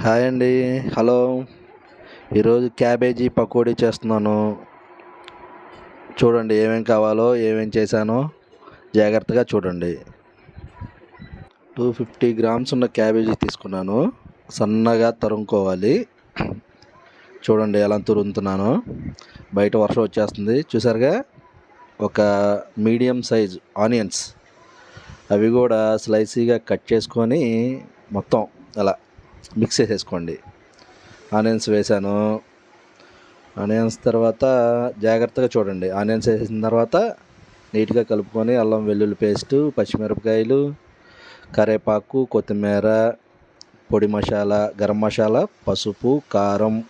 Hi అండి. Hello. ఈరోజు cabbage pakodi చేస్తున్నాను. చూడండి ఏమేం కావాలో ఏమేం చేశానో జాగ్రత్తగా చూడండి. టూ ఫిఫ్టీ గ్రామ్స్ ఉన్న క్యాబేజీ తీసుకున్నాను. సన్నగా తరుముకోవాలి. చూడండి ఎలా తురుముతున్నాను. బయట వర్షం వచ్చేస్తుంది. చూసారుగా? ఒక మీడియం సైజ్ ఆనియన్స్. అవి కూడా స్లైసీగా కట్ చేసుకొని మొత్తం అలా మిక్స్ చేసేసుకోండి. ఆనియన్స్ వేసాను. ఆనియన్స్ తర్వాత జాగ్రత్తగా చూడండి. ఆనియన్స్ వేసిన తర్వాత నీట్గా కలుపుకొని అల్లం వెల్లుల్లి పేస్టు పచ్చిమిరపకాయలు కరివేపాకు కొత్తిమీర పొడి మసాలా గరం మసాలా పసుపు కారం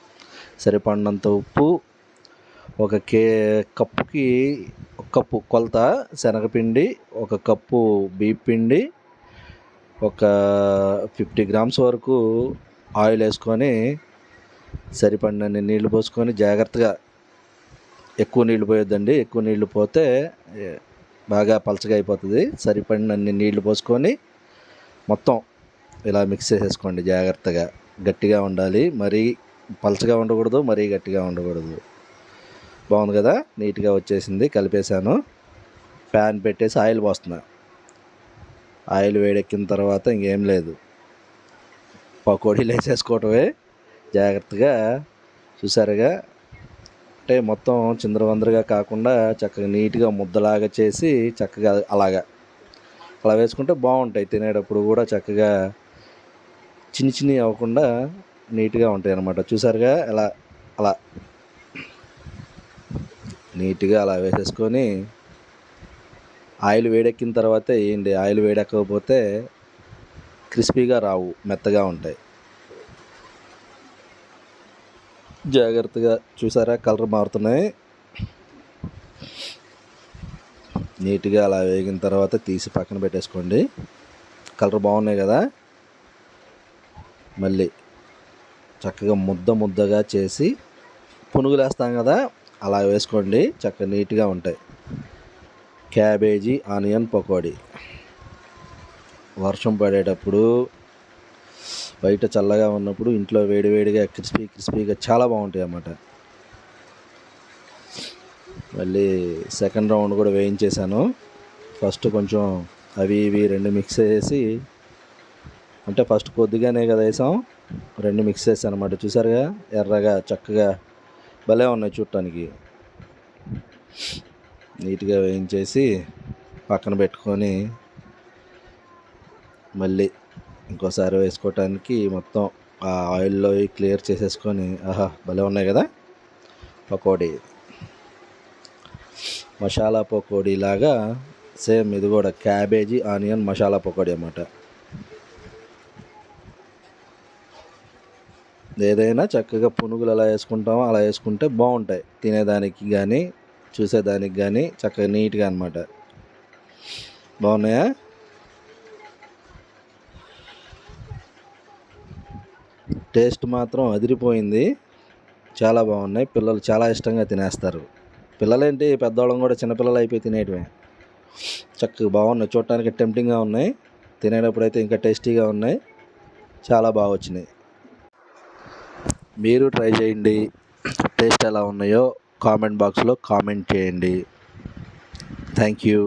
సరిపడినంత ఉప్పు ఒక కే కప్పుకి ఒక కప్పు కొలత శనగపిండి ఒక కప్పు బీప్ పిండి ఒక ఫిఫ్టీ గ్రామ్స్ వరకు ఆయిల్ వేసుకొని సరిపడినన్ని నీళ్ళు పోసుకొని జాగ్రత్తగా ఎక్కువ నీళ్ళు పోయొద్దండి. ఎక్కువ నీళ్ళు పోతే బాగా పలచగా అయిపోతుంది. సరిపడినన్ని నీళ్ళు పోసుకొని మొత్తం ఇలా మిక్స్ చేసేసుకోండి జాగ్రత్తగా. గట్టిగా ఉండాలి. మరీ పలచగా ఉండకూడదు మరీ గట్టిగా ఉండకూడదు. బాగుంది కదా? నీట్గా వచ్చేసింది. కలిపేశాను. ప్యాన్ పెట్టేసి ఆయిల్ పోస్తున్నా. ఆయిల్ వేడెక్కిన తర్వాత ఇంకేం లేదు. పకోడీలు వేసేసుకోవటమే జాగ్రత్తగా చూసారుగా. అంటే మొత్తం చిందరవందరగా కాకుండా చక్కగా నీట్గా ముద్దలాగా చేసి చక్కగా అలాగా. అలా వేసుకుంటే బాగుంటాయి. తినేటప్పుడు కూడా చక్కగా చిన్ని చిన్ని అవ్వకుండా నీట్గా ఉంటాయి అన్నమాట. చూసారుగా? ఎలా అలా. నీట్గా అలా వేసేసుకొని ఆయిల్ వేడెక్కిన తర్వాత వేయండి ఆయిల్ వేడెక్కకపోతే క్రిస్పీగా రావు మెత్తగా ఉంటాయి. జాగ్రత్తగా చూసారా? కలర్ మారుతున్నాయి. నీట్గా అలా వేగిన తర్వాత తీసి పక్కన పెట్టేసుకోండి. కలర్ బాగున్నాయి కదా? మళ్ళీ చక్కగా ముద్ద ముద్దగా చేసి పునుగులేస్తాం కదా? అలా వేసుకోండి. చక్కగా నీట్గా ఉంటాయి. Cabbage onion pakodi. వర్షం పడేటప్పుడు బయట చల్లగా ఉన్నప్పుడు ఇంట్లో వేడివేడిగా క్రిస్పీ క్రిస్పీగా చాలా బాగుంటాయి అన్నమాట. మళ్ళీ సెకండ్ రౌండ్ కూడా వేయించేశాను. ఫస్ట్ కొంచెం అవి ఇవి రెండు మిక్స్ చేసి అంటే ఫస్ట్ కొద్దిగానే కదా వేసాం రెండు మిక్స్ చేసాను అనమాట చూసారుగా? ఎర్రగా చక్కగా భలే ఉన్నాయి చూడటానికి. నీట్గా వేయించేసి పక్కన పెట్టుకొని మళ్ళీ ఇంకోసారి వేసుకోవటానికి మొత్తం ఆ ఆయిల్లో క్లియర్ చేసేసుకొని ఆహా భలే ఉన్నాయి కదా! పకోడీ. మసాలా పకోడీ లాగా సేమ్ ఇది కూడా క్యాబేజీ ఆనియన్ మసాలా పకోడీ అన్నమాట. ఏదైనా చక్కగా పునుగులు అలా వేసుకుంటామో అలా వేసుకుంటే బాగుంటాయి. తినేదానికి కానీ చూసేదానికి కానీ చక్కగా నీట్గా అనమాట బాగున్నాయా? టేస్ట్ మాత్రం అదిరిపోయింది. చాలా బాగున్నాయి. పిల్లలు చాలా ఇష్టంగా తినేస్తారు. పిల్లలేంటి? పెద్దవాళ్ళం కూడా చిన్నపిల్లలు అయిపోయి తినేయటమే చక్కగా బాగున్నాయి. చూడటానికి టెంప్టింగ్గా ఉన్నాయి. తినేటప్పుడు అయితే ఇంకా టేస్టీగా ఉన్నాయి. చాలా బాగా వచ్చినాయి. మీరు ట్రై చేయండి. టేస్ట్ ఎలా ఉన్నాయో కామెంట్ బాక్స్లో కామెంట్ చేయండి. Thank you